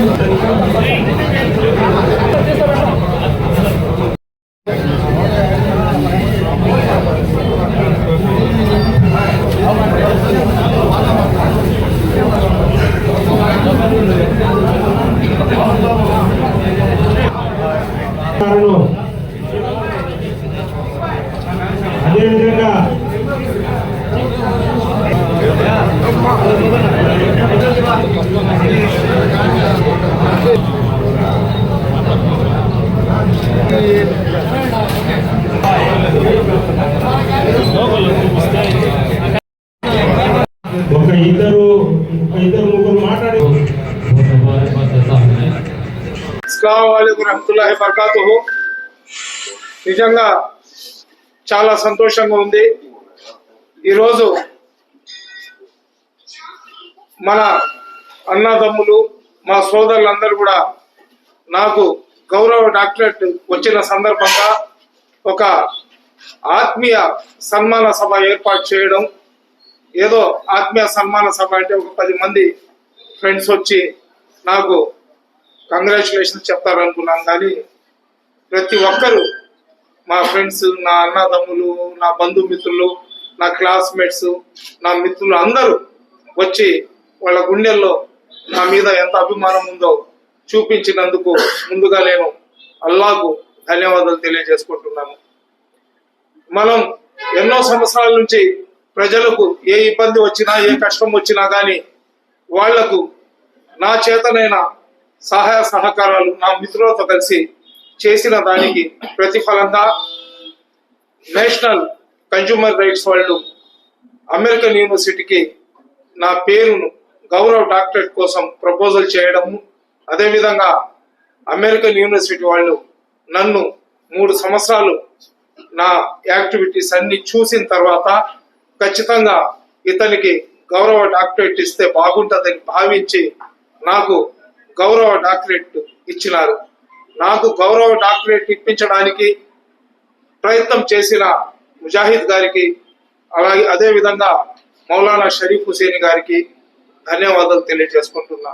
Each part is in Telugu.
いい? ఒక ఇద్దరు ఇద్దరు ముగ్గురు మాట్లాడి అస్సలం రహమతుల్లాహి నిజంగా చాలా సంతోషంగా ఉంది. ఈరోజు మన అన్నదమ్ములు మా సోదరులందరూ కూడా నాకు గౌరవ డాక్టరేట్ వచ్చిన సందర్భంగా ఒక ఆత్మీయ సన్మాన సభ ఏర్పాటు చేయడం ఏదో ఆత్మీయ సన్మాన సభ అంటే ఒక పది మంది ఫ్రెండ్స్ వచ్చి నాకు కంగ్రాచులేషన్స్ చెప్తారనుకున్నాను. కానీ ప్రతి ఒక్కరు మా ఫ్రెండ్స్ నా అన్నదమ్ములు నా బంధుమిత్రులు నా క్లాస్మేట్స్ నా మిత్రులు అందరూ వచ్చి వాళ్ళ గుండెల్లో నా మీద ఎంత అభిమానం ఉందో చూపించినందుకు ముందుగా నేను అల్లాకు ధన్యవాదాలు తెలియజేసుకుంటున్నాను. మనం ఎన్నో సంవత్సరాల నుంచి ప్రజలకు ఏ ఇబ్బంది వచ్చినా ఏ కష్టం వచ్చినా కానీ వాళ్ళకు నా చేతనైన సహాయ సహకారాలు నా మిత్రులతో కలిసి చేసిన దానికి ప్రతిఫలంగా నేషనల్ కన్జ్యూమర్ రైట్స్ వాళ్ళు అమెరికన్ యూనివర్సిటీకి నా పేరును గౌరవ డాక్టరేట్ కోసం ప్రపోజల్ చేయడము అదేవిధంగా అమెరికన్ యూనివర్సిటీ వాళ్ళు నన్ను మూడు సంవత్సరాలు నా యాక్టివిటీస్ అన్ని చూసిన తర్వాత ఖచ్చితంగా ఇతనికి గౌరవ డాక్టరేట్ ఇస్తే బాగుంటుందని భావించి నాకు గౌరవ డాక్టరేట్ ఇచ్చినారు. నాకు గౌరవ డాక్టరేట్ ఇప్పించడానికి ప్రయత్నం చేసిన ముజాహిద్ గారికి అలాగే అదే విధంగా మౌలానా షరీఫ్ హుసేన్ గారికి ధన్యవాదాలు తెలియజేసుకుంటున్నా.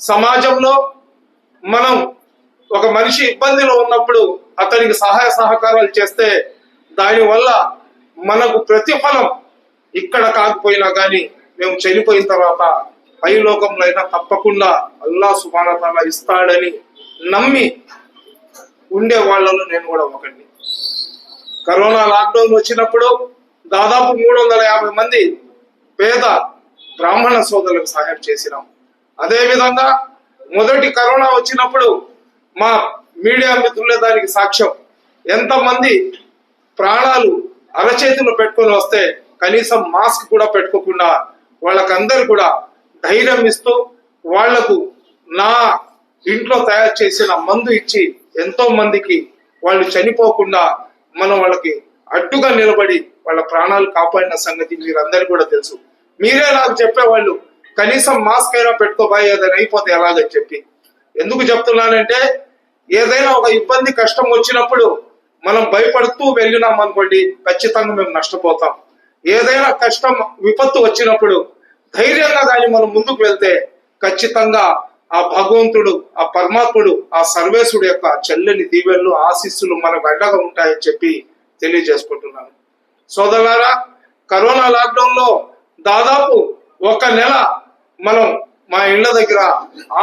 సమాజంలో మనం ఒక మనిషి ఇబ్బందిలో ఉన్నప్పుడు అతనికి సహాయ సహకారాలు చేస్తే దానివల్ల మనకు ప్రతిఫలం ఇక్కడ కాకపోయినా కానీ మేము చనిపోయిన తర్వాత పై లోకంలో అయినా తప్పకుండా అల్లా సుమానతల ఇస్తాడని నమ్మి ఉండే వాళ్ళలో నేను కూడా ఒకటి కరోనా లాక్డౌన్ వచ్చినప్పుడు దాదాపు మూడు వందల యాభై మంది పేద బ్రాహ్మణ సోదరులకు సహాయం చేసినాం. అదే విధంగా మొదటి కరోనా వచ్చినప్పుడు మా మీడియా మిత్రులే దానికి సాక్ష్యం. ఎంతమంది ప్రాణాలు అరచేతిలో పెట్టుకొని వస్తే కనీసం మాస్క్ కూడా పెట్టుకోకుండా వాళ్ళకందరు కూడా ధైర్యం ఇస్తూ వాళ్ళకు నా ఇంట్లో తయారు చేసిన మందు ఇచ్చి ఎంతో మందికి వాళ్ళు చనిపోకుండా మనం వాళ్ళకి అడ్డుగా నిలబడి వాళ్ళ ప్రాణాలు కాపాడిన సంగతి మీరందరికీ కూడా తెలుసు. మీరే నాకు చెప్పేవాళ్ళు కనీసం మాస్క్ అయినా పెట్టుకోబాయి ఏదైనా అయిపోతే ఎలాగని చెప్పి. ఎందుకు చెప్తున్నానంటే ఏదైనా ఒక ఇబ్బంది కష్టం వచ్చినప్పుడు మనం భయపడుతూ వెళ్ళినాం అనుకోండి ఖచ్చితంగా మేము నష్టపోతాం. ఏదైనా కష్టం విపత్తు వచ్చినప్పుడు ధైర్యంగా దాన్ని మనం ముందుకు వెళ్తే ఖచ్చితంగా ఆ భగవంతుడు ఆ పరమాత్ముడు ఆ సర్వేశుడు యొక్క చెల్లని దీవెళ్ళు ఆశీస్సులు మనకు అండగా ఉంటాయని చెప్పి తెలియజేసుకుంటున్నాను. సోదరులారా కరోనా లాక్డౌన్లో దాదాపు ఒక నెల మనం మా ఇళ్ళ దగ్గర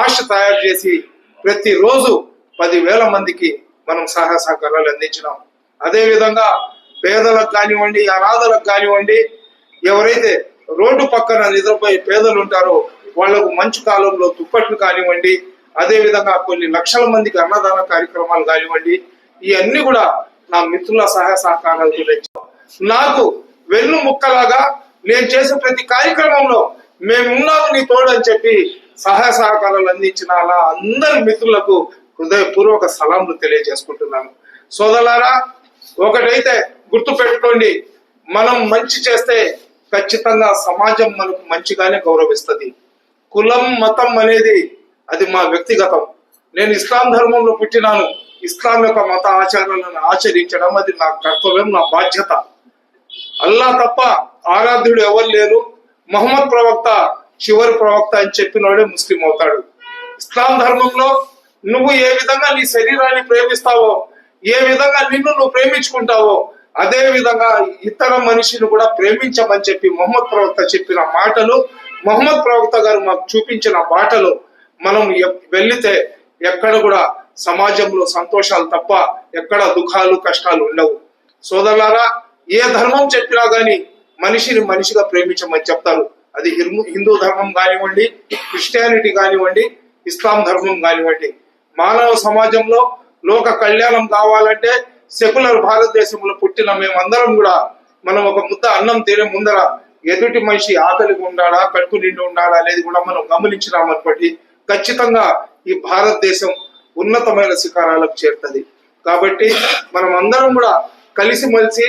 ఆశ తయారు చేసి ప్రతిరోజు పదివేల మందికి మనం సహాయ సహకారాలు అందించినాం. అదేవిధంగా పేదలకు కానివ్వండి అనాథలకు కానివ్వండి ఎవరైతే రోడ్డు పక్కన నిద్రపోయే పేదలు ఉంటారో వాళ్ళకు మంచు కాలంలో దుప్పట్లు కానివ్వండి అదేవిధంగా కొన్ని లక్షల మందికి అన్నదాన కార్యక్రమాలు కానివ్వండి ఇవన్నీ కూడా నా మిత్రుల సహాయ సహకారాల గురించి నాకు వెన్ను ముక్కలాగా నేను చేసే ప్రతి కార్యక్రమంలో మేమున్నాము నీ తోడు అని చెప్పి సహాయ సహకారాలు అందించిన అలా అందరి మిత్రులకు హృదయపూర్వక సలాంలు తెలియజేసుకుంటున్నాను. సోదరులారా ఒకటైతే గుర్తు పెట్టుకోండి మనం మంచి చేస్తే ఖచ్చితంగా సమాజం మనకు మంచిగానే గౌరవిస్తుంది. కులం మతం అనేది అది మా వ్యక్తిగతం. నేను ఇస్లాం ధర్మంలో పుట్టినాను. ఇస్లాం యొక్క మత ఆచారాలను ఆచరించడం అది నా కర్తవ్యం నా బాధ్యత. అల్లా తప్ప ఆరాధ్యుడు ఎవరు లేరు. మహమ్మద్ ప్రవక్త చివరి ప్రవక్త అని చెప్పినోడే ముస్లిం అవుతాడు. ఇస్లాం ధర్మంలో నువ్వు ఏ విధంగా నీ శరీరాన్ని ప్రేమిస్తావో ఏ విధంగా నిన్ను నువ్వు ప్రేమించుకుంటావో అదే విధంగా ఇతర మనిషిని కూడా ప్రేమించమని చెప్పి మొహమ్మద్ ప్రవక్త చెప్పిన మాటలు మొహమ్మద్ ప్రవక్త గారు మాకు చూపించిన బాటలు మనం వెళ్ళితే ఎక్కడ కూడా సమాజంలో సంతోషాలు తప్ప ఎక్కడ దుఃఖాలు కష్టాలు ఉండవు. సోదరులారా ఏ ధర్మం చెప్పినా గాని మనిషిని మనిషిగా ప్రేమించమని చెప్తారు. అది హిందూ ధర్మం కానివ్వండి క్రిస్టియానిటీ కానివ్వండి ఇస్లాం ధర్మం కానివ్వండి. మానవ సమాజంలో లోక కళ్యాణం కావాలంటే సెక్యులర్ భారతదేశంలో పుట్టిన మేమందరం కూడా మనం ఒక ముద్ద అన్నం తినే ముందర ఎదుటి మనిషి ఆకలిగా ఉండాలా కడుపు నిండి ఉండాలా అనేది కూడా మనం గమనించినాం అనుకోండి ఖచ్చితంగా ఈ భారతదేశం ఉన్నతమైన శిఖరాలకు చేరుతుంది. కాబట్టి మనం అందరం కూడా కలిసిమెలిసి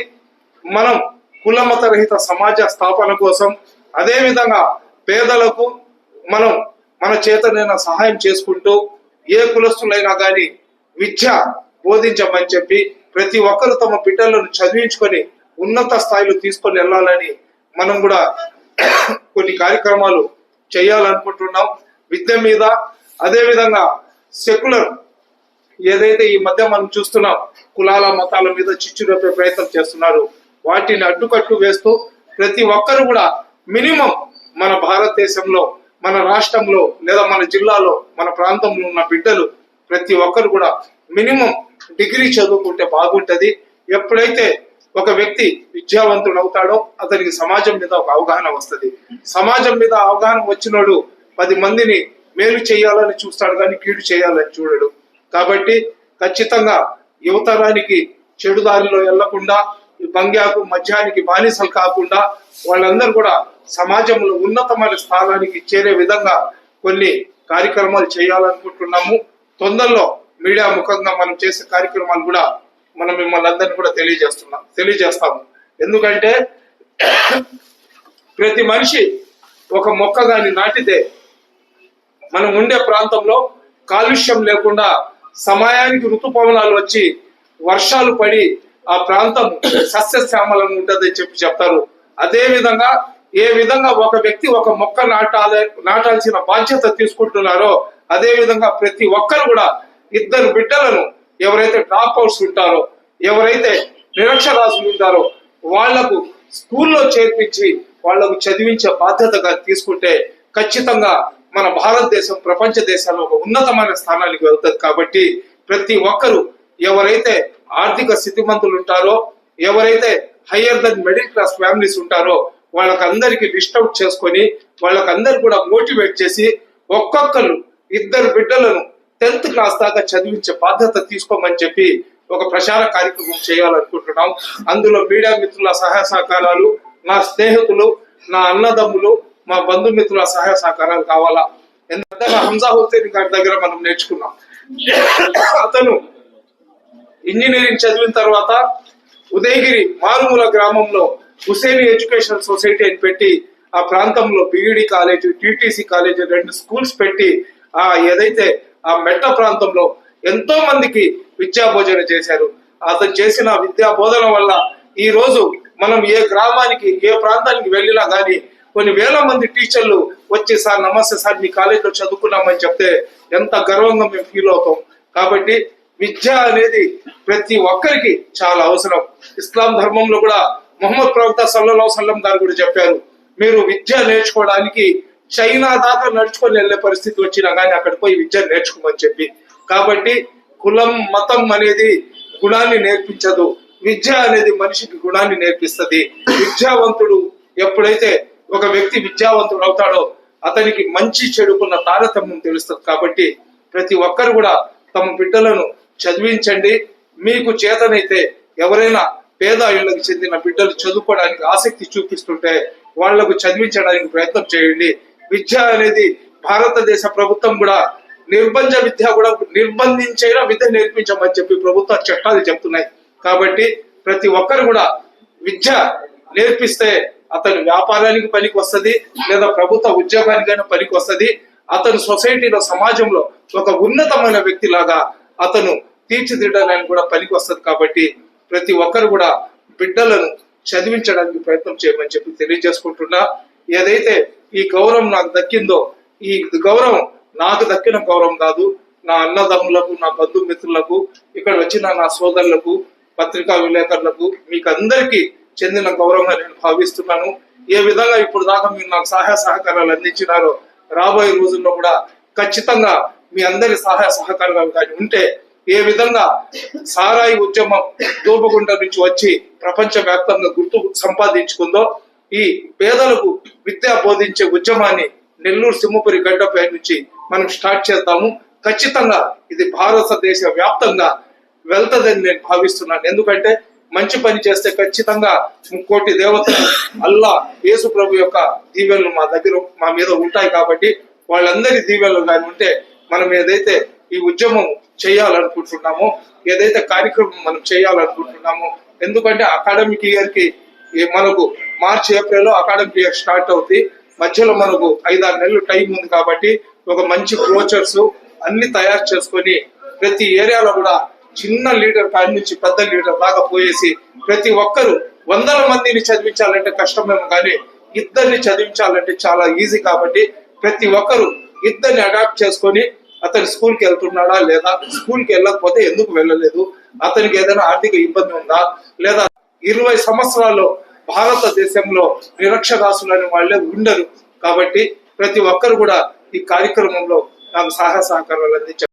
మనం కులమత రహిత సమాజ స్థాపన కోసం అదే విధంగా పేదలకు మనం మన చేతనైనా సహాయం చేసుకుంటూ ఏ కులస్తులైనా కానీ విద్య బోధించమని చెప్పి ప్రతి ఒక్కరు తమ బిడ్డలను చదివించుకొని ఉన్నత స్థాయిలో తీసుకొని వెళ్ళాలని మనం కూడా కొన్ని కార్యక్రమాలు చేయాలనుకుంటున్నాం. విద్య మీద అదేవిధంగా సెక్యులర్ ఏదైతే ఈ మధ్య మనం చూస్తున్నాం కులాల మతాల మీద చిచ్చు రేపే ప్రయత్నం చేస్తున్నారు. వాటిని అడ్డుకట్టు వేస్తూ ప్రతి ఒక్కరు కూడా మినిమం మన భారతదేశంలో మన రాష్ట్రంలో లేదా మన జిల్లాలో మన ప్రాంతంలో ఉన్న బిడ్డలు ప్రతి ఒక్కరు కూడా మినిమం డిగ్రీ చదువుకుంటే బాగుంటుంది. ఎప్పుడైతే ఒక వ్యక్తి విద్యావంతుడు అవుతాడో అతనికి సమాజం మీద ఒక అవగాహన వస్తుంది. సమాజం మీద అవగాహన వచ్చినోడు పది మందిని మేలు చేయాలని చూస్తాడు కానీ కీడు చేయాలని చూడడు. కాబట్టి ఖచ్చితంగా యువతరానికి చెడు దారిలో వెళ్ళకుండా బంగ్యాకు మద్యానికి బానిసలు కాకుండా వాళ్ళందరూ కూడా సమాజంలో ఉన్నతమైన స్థానానికి చేరే విధంగా కొన్ని కార్యక్రమాలు చేయాలనుకుంటున్నాము. తొందరలో మీడియా ముఖంగా మనం చేసే కార్యక్రమాలు కూడా మనం మిమ్మల్ని అందరినీ కూడా తెలియజేస్తున్నాం తెలియజేస్తాము. ఎందుకంటే ప్రతి మనిషి ఒక మొక్క గాని నాటితే మనం ఉండే ప్రాంతంలో కాలుష్యం లేకుండా సమయానికి ఋతుపవనాలు వచ్చి వర్షాలు పడి ఆ ప్రాంతం సస్యశ్యామలం ఉంటుందని చెప్పి చెప్తారు. అదే విధంగా ఏ విధంగా ఒక వ్యక్తి ఒక మొక్క నాటాలి నాటాల్సిన బాధ్యత తీసుకుంటున్నారో అదే విధంగా ప్రతి ఒక్కరు కూడా ఇద్దరు బిడ్డలను ఎవరైతే డ్రాప్ అవుట్స్ ఉంటారో ఎవరైతే నిరక్షరాశులు ఉంటారో వాళ్ళకు స్కూల్లో చేర్పించి వాళ్ళకు చదివించే బాధ్యతగా తీసుకుంటే ఖచ్చితంగా మన భారతదేశం ప్రపంచ దేశాల్లో ఒక ఉన్నతమైన స్థానానికి వెళ్తుంది. కాబట్టి ప్రతి ఒక్కరు ఎవరైతే ఆర్థిక స్థితిమంతులు ఉంటారో ఎవరైతే higher than middle class families ఉంటారో వాళ్ళకందరికీ లిస్ట్ చేసుకొని వాళ్ళకందరు కూడా మోటివేట్ చేసి ఒక్కొక్కరు ఇద్దరు బిడ్డలను టెన్త్ క్లాస్ దాకా చదివించే బాధ్యత తీసుకోమని చెప్పి ఒక ప్రచార కార్యక్రమం చేయాలనుకుంటున్నాం. అందులో మీడియా మిత్రుల సహాయ సహకారాలు నా స్నేహితులు నా అన్నదమ్ములు మా బంధుమిత్రుల సహాయ సహకారాలు కావాలా? ఎందుకంటే హంజా హుసేన్ గారి దగ్గర మనం నేర్చుకున్నాం. అతను ఇంజనీరింగ్ చదివిన తర్వాత ఉదయగిరి మారుమూల గ్రామంలో హుసేని ఎడ్యుకేషన్ సొసైటీ అని పెట్టి ఆ ప్రాంతంలో బిఈడి కాలేజ్ టిటిసి కాలేజ్ రెండు స్కూల్స్ పెట్టి ఆ ఏదైతే ఆ మెట్ట ప్రాంతంలో ఎంతో మందికి విద్యా చేశారు. అతను చేసిన విద్యా బోధన వల్ల ఈ రోజు మనం ఏ గ్రామానికి ఏ ప్రాంతానికి వెళ్ళినా గానీ కొన్ని వేల మంది టీచర్లు వచ్చి సార్ నమస్తే సార్ మీ కాలేజీలో చదువుకున్నామని చెప్తే ఎంత గర్వంగా మేము ఫీల్ అవుతాం. కాబట్టి విద్య అనేది ప్రతి ఒక్కరికి చాలా అవసరం. ఇస్లాం ధర్మంలో కూడా మొహమ్మద్ ప్రవక్త సల్లల్లాహు సల్లం గారు కూడా చెప్పారు మీరు విద్య నేర్చుకోవడానికి చైనా దాకా నడుచుకొని వెళ్ళే పరిస్థితి వచ్చినా కానీ అక్కడ పోయి విద్య నేర్చుకోమని చెప్పి. కాబట్టి కులం మతం అనేది గుణాన్ని నేర్పించదు. విద్య అనేది మనిషికి గుణాన్ని నేర్పిస్తుంది. విద్యావంతుడు ఎప్పుడైతే ఒక వ్యక్తి విద్యావంతుడు అవుతాడో అతనికి మంచి చెడుకున్న తారతమ్యం తెలుస్తుంది. కాబట్టి ప్రతి ఒక్కరు కూడా తమ బిడ్డలను చదివించండి. మీకు చేతనైతే ఎవరైనా పేద ఇళ్ళకు చెందిన బిడ్డలు చదువుకోవడానికి ఆసక్తి చూపిస్తుంటే వాళ్ళకు చదివించడానికి ప్రయత్నం చేయండి. విద్య అనేది భారతదేశ ప్రభుత్వం కూడా నిర్బంధ విద్య కూడా నిర్బంధించైనా విద్య నేర్పించమని చెప్పి ప్రభుత్వ చట్టాలు చెప్తున్నాయి. కాబట్టి ప్రతి ఒక్కరు కూడా విద్య నేర్పిస్తే అతను వ్యాపారానికి పనికి వస్తుంది లేదా ప్రభుత్వ ఉద్యోగానికైనా పనికి వస్తుంది. అతను సొసైటీలో సమాజంలో ఒక ఉన్నతమైన వ్యక్తిలాగా అతను తీర్చిదిద్దడానికి కూడా పనికి వస్తుంది. కాబట్టి ప్రతి ఒక్కరు కూడా బిడ్డలను చదివించడానికి ప్రయత్నం చేయమని చెప్పి తెలియజేసుకుంటున్నా. ఏదైతే ఈ గౌరవం నాకు దక్కిందో ఈ గౌరవం నాకు దక్కిన గౌరవం కాదు నా అన్నదమ్ములకు నా బంధుమిత్రులకు ఇక్కడ వచ్చిన నా సోదరులకు పత్రికా విలేకరులకు మీకు అందరికీ చెందిన గౌరవంగా నేను భావిస్తున్నాను. ఏ విధంగా ఇప్పుడు దాకా మీరు నాకు సహాయ సహకారాలు అందించినారో రాబోయే రోజుల్లో కూడా ఖచ్చితంగా మీ అందరి సహాయ సహకారాలు కానీ ఉంటే ఏ విధంగా సారాయి ఉద్యమం దూపగుంట నుంచి వచ్చి ప్రపంచ వ్యాప్తంగా గుర్తు సంపాదించుకుందో ఈ పేదలకు విద్య బోధించే ఉద్యమాన్ని నెల్లూరు సింహపురి గడ్డపై నుంచి మనం స్టార్ట్ చేద్దాము. ఖచ్చితంగా ఇది భారతదేశ వ్యాప్తంగా వెళ్తదని నేను భావిస్తున్నాను. ఎందుకంటే మంచి పని చేస్తే ఖచ్చితంగా ముక్కోటి దేవతలు అల్లా యేసు ప్రభు యొక్క దీవెనలు మా దగ్గర మా మీద ఉంటాయి కాబట్టి వాళ్ళందరి దీవెనలు కానీ ఉంటే మనం ఏదైతే ఈ ఉద్యమం చేయాలనుకుంటున్నామో ఏదైతే కార్యక్రమం మనం చేయాలనుకుంటున్నామో ఎందుకంటే అకాడమిక్ ఇయర్కి మనకు March April academic year start అవుతుంది మధ్యలో మనకు ఐదారు నెలలు టైం ఉంది కాబట్టి ఒక మంచి కోచర్స్ అన్ని తయారు చేసుకొని ప్రతి ఏరియాలో కూడా చిన్న లీడర్ కాడి నుంచి పెద్ద లీడర్ దాకా పోయేసి ప్రతి ఒక్కరు వందల మందిని చదివించాలంటే కష్టమేమో కానీ ఇద్దరిని చదివించాలంటే చాలా ఈజీ కాబట్టి ప్రతి ఒక్కరు ఇద్దరిని అడాప్ట్ చేసుకొని అతను స్కూల్కి వెళ్తున్నాడా లేదా స్కూల్కి వెళ్ళకపోతే ఎందుకు వెళ్ళలేదు? అతనికి ఏదైనా ఆర్థిక ఇబ్బంది ఉందా? లేదా ఇరవై సంవత్సరాల్లో భారతదేశంలో నిరక్షరాసులు అనే వాళ్ళే ఉండరు. కాబట్టి ప్రతి ఒక్కరు కూడా ఈ కార్యక్రమంలో నాకు సహాయ సహకారాలు అందించారు